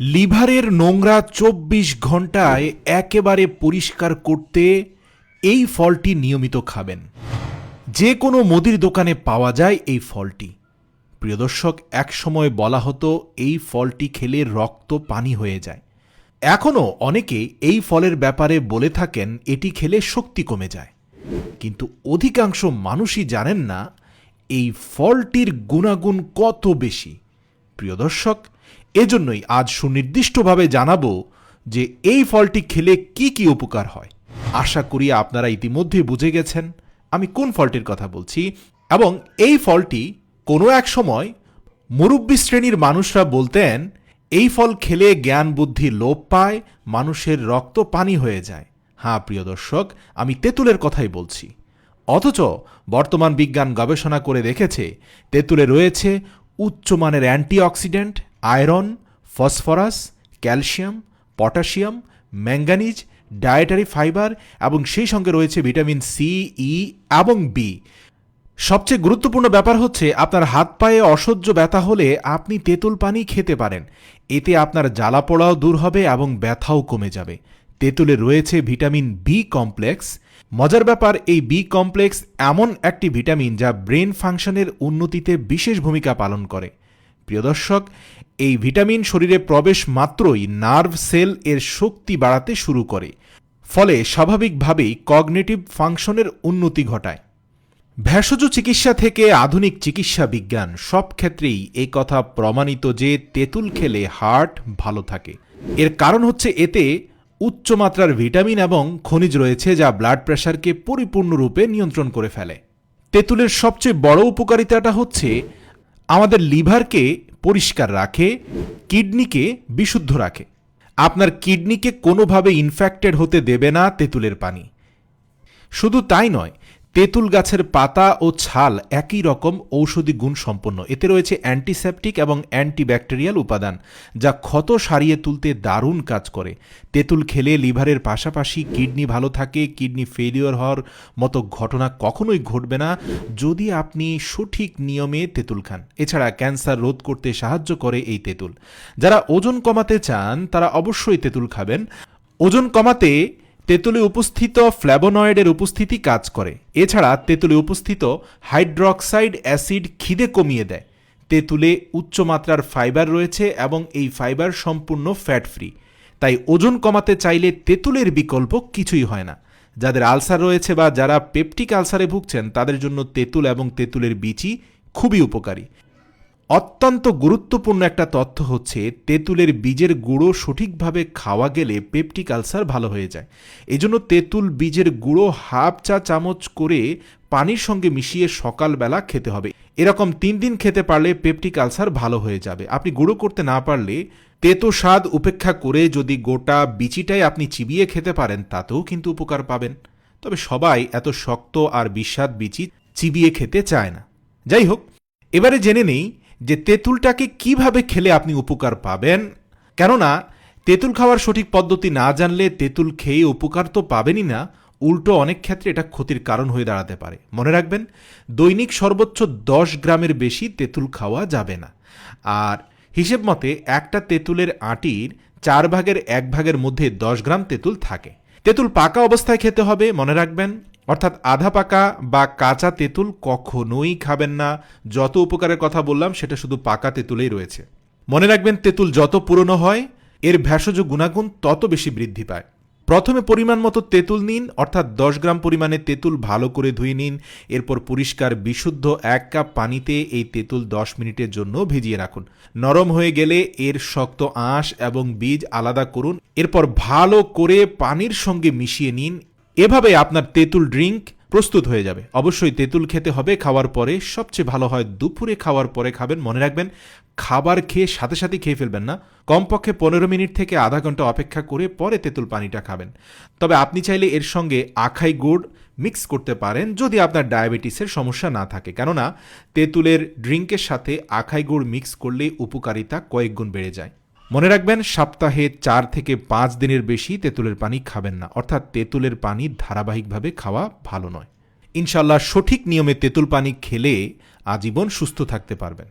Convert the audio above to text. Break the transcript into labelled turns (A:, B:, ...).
A: লিভারের নোংরা চব্বিশ ঘন্টায় একেবারে পরিষ্কার করতে এই ফলটি নিয়মিত খাবেন। যে কোনো মুদির দোকানে পাওয়া যায় এই ফলটি। প্রিয় দর্শক, একসময় বলা হতো এই ফলটি খেলে রক্ত পানি হয়ে যায়। এখনও অনেকে এই ফলের ব্যাপারে বলে থাকেন, এটি খেলে শক্তি কমে যায়। কিন্তু অধিকাংশ মানুষই জানেন না, এই ফলটির গুণাগুণ কত বেশি। প্রিয় দর্শক, এজন্যই আজ সুনির্দিষ্টভাবে জানাব যে এই ফলটি খেলে কি কি উপকার হয়। আশা করি আপনারা ইতিমধ্যে বুঝে গেছেন আমি কোন ফলটির কথা বলছি এবং এই ফলটি কোনো এক সময় মুরব্বী শ্রেণির মানুষরা বলতেন, এই ফল খেলে জ্ঞান বুদ্ধি লোপ পায়, মানুষের রক্ত পানি হয়ে যায়। হ্যাঁ প্রিয় দর্শক, আমি তেঁতুলের কথাই বলছি। অথচ বর্তমান বিজ্ঞান গবেষণা করে দেখেছে, তেঁতুলে রয়েছে উচ্চমানের antioxidant, iron, phosphorus, calcium, potassium, manganese, dietary fibre এবং সেই সঙ্গে রয়েছে ভিটামিন সি ই এবং বি সবচেয়ে গুরুত্বপূর্ণ ব্যাপার হচ্ছে আপনার হাত পায়ে অসহ্য ব্যথা হলে আপনি তেঁতুল পানি খেতে পারেন। এতে আপনার জ্বালা পোড়াও দূর হবে এবং ব্যথাও কমে যাবে। তেঁতুলে রয়েছে ভিটামিন বি কমপ্লেক্স। মজার ব্যাপার, এই বি কমপ্লেক্স এমন একটি ভিটামিন যা ব্রেন ফাংশনের উন্নতিতে বিশেষ ভূমিকা পালন করে। প্রিয় দর্শক, এই ভিটামিন শরীরে প্রবেশ মাত্রই নার্ভ সেল এর শক্তি বাড়াতে শুরু করে, ফলে স্বাভাবিকভাবেই কগনেটিভ ফাংশনের উন্নতি ঘটায়। ভেষজ চিকিৎসা থেকে আধুনিক চিকিৎসা বিজ্ঞান সব ক্ষেত্রেই এই কথা প্রমাণিত যে তেঁতুল খেলে হার্ট ভালো থাকে। এর কারণ হচ্ছে এতে উচ্চমাত্রার ভিটামিন এবং খনিজ রয়েছে যা ব্লাড প্রেশারকে পরিপূর্ণরূপে নিয়ন্ত্রণ করে ফেলে। তেঁতুলের সবচেয়ে বড় উপকারিতাটা হচ্ছে আমাদের লিভারকে পরিষ্কার রাখে, কিডনিকে বিশুদ্ধ রাখে। আপনার কিডনিকে কোনোভাবে ইনফেক্টেড হতে দেবে না তেঁতুলের পানি। শুধু তাই নয় তেঁতুল গাছের পাতা ও ছাল একই রকম ঔষধি গুণ সম্পন্ন। এতে রয়েছে অ্যান্টিসেপটিক এবং অ্যান্টিব্যাকটেরিয়াল উপাদান, যা ক্ষত সারিয়ে তুলতে দারুণ কাজ করে। তেঁতুল খেলে লিভারের পাশাপাশি কিডনি ভালো থাকে, কিডনি ফেলিওর হওয়ার মতো ঘটনা কখনোই ঘটবে না যদি আপনি সঠিক নিয়মে তেঁতুল খান। এছাড়া ক্যান্সার রোধ করতে সাহায্য করে এই তেঁতুল। যারা ওজন কমাতে চান, তারা অবশ্যই তেঁতুল খাবেন। ওজন কমাতে তেঁতুলে উপস্থিত ফ্ল্যাবোনয়েডের উপস্থিতি কাজ করে। এছাড়া তেঁতুলে উপস্থিত হাইড্রক্সাইড অ্যাসিড খিদে কমিয়ে দেয়। তেঁতুলে উচ্চমাত্রার ফাইবার রয়েছে এবং এই ফাইবার সম্পূর্ণ ফ্যাট ফ্রি তাই ওজন কমাতে চাইলে তেঁতুলের বিকল্প কিছুই হয় না। যাদের আলসার রয়েছে বা যারা পেপটিক আলসারে ভুগছেন, তাদের জন্য তেঁতুল এবং তেঁতুলের বিচি খুবই উপকারী। অত্যন্ত গুরুত্বপূর্ণ একটা তথ্য হচ্ছে, তেঁতুলের বীজের গুঁড়ো সঠিকভাবে খাওয়া গেলে পেপটিক আলসার ভালো হয়ে যায়। এজন্য তেঁতুল বীজের গুঁড়ো হাফ চা চামচ করে পানির সঙ্গে মিশিয়ে সকালবেলা খেতে হবে। এরকম তিন দিন খেতে পারলে পেপটিক আলসার ভালো হয়ে যাবে। আপনি গুঁড়ো করতে না পারলে তেতো স্বাদ উপেক্ষা করে যদি গোটা বিচিটাই আপনি চিবিয়ে খেতে পারেন, তাতেও কিন্তু উপকার পাবেন। তবে সবাই এত শক্ত আর বিস্বাদ বিচি চিবিয়ে খেতে চায় না। যাই হোক, এবারে জেনে নেই যে তেঁতুলটাকে কীভাবে খেলে আপনি উপকার পাবেন? কেননা, তেঁতুল খাওয়ার সঠিক পদ্ধতি না জানলে তেঁতুল খেয়ে উপকার তো পাবেনই না, উল্টো অনেক ক্ষেত্রে এটা ক্ষতির কারণ হয়ে দাঁড়াতে পারে। মনে রাখবেন, দৈনিক সর্বোচ্চ দশ গ্রামের বেশি তেঁতুল খাওয়া যাবে না। আর হিসেব মতে, একটা তেঁতুলের আটির চার ভাগের এক ভাগের মধ্যে দশ গ্রাম তেঁতুল থাকে। তেঁতুল পাকা অবস্থায় খেতে হবে, মনে রাখবেন। অর্থাৎ আধা পাকা বা কাঁচা তেঁতুল কখনোই খাবেন না। যত উপকারের কথা বললাম, সেটা শুধু পাকা তেঁতুলেই রয়েছে। মনে রাখবেন, তেঁতুল যত পুরনো হয়, এর ভেষজ গুণাগুণ তত বেশি বৃদ্ধি পায়। প্রথমে পরিমাণ মতো তেঁতুল নিন, অর্থাৎ দশ গ্রাম পরিমাণে তেঁতুল ভালো করে ধুয়ে নিন। এরপর পরিষ্কার, বিশুদ্ধ এক কাপ পানিতে এই তেঁতুল দশ মিনিটের জন্য ভিজিয়ে রাখুন। নরম হয়ে গেলে এর শক্ত আঁশ এবং বীজ আলাদা করুন। এরপর ভালো করে পানির সঙ্গে মিশিয়ে নিন। এভাবে আপনার তেঁতুল ড্রিঙ্ক প্রস্তুত হয়ে যাবে। অবশ্যই তেঁতুল খেতে হবে, খাওয়ার পরে সবচেয়ে ভালো হয় দুপুরে খাওয়ার পরে খাবেন, মনে রাখবেন, খাবার খেয়ে সাথে সাথে খেয়ে ফেলবেন না। কমপক্ষে পনেরো মিনিট থেকে আধা ঘণ্টা অপেক্ষা করে পরে তেঁতুল পানিটা খাবেন। তবে আপনি চাইলে এর সঙ্গে আখাই গুড় মিক্স করতে পারেন যদি আপনার ডায়াবেটিসের সমস্যা না থাকে। কেননা, তেঁতুলের ড্রিঙ্কের সাথে আখাই গুড় মিক্স করলে উপকারিতা কয়েক গুণ বেড়ে যায়। মনে রাখবেন, সপ্তাহে চার থেকে পাঁচ দিনের বেশি তেঁতুলের পানি খাবেন না। অর্থাৎ তেঁতুলের পানি ধারাবাহিকভাবে খাওয়া ভালো নয়। ইনশাল্লাহ সঠিক নিয়মে তেঁতুল পানি খেলে আজীবন সুস্থ থাকতে পারবেন।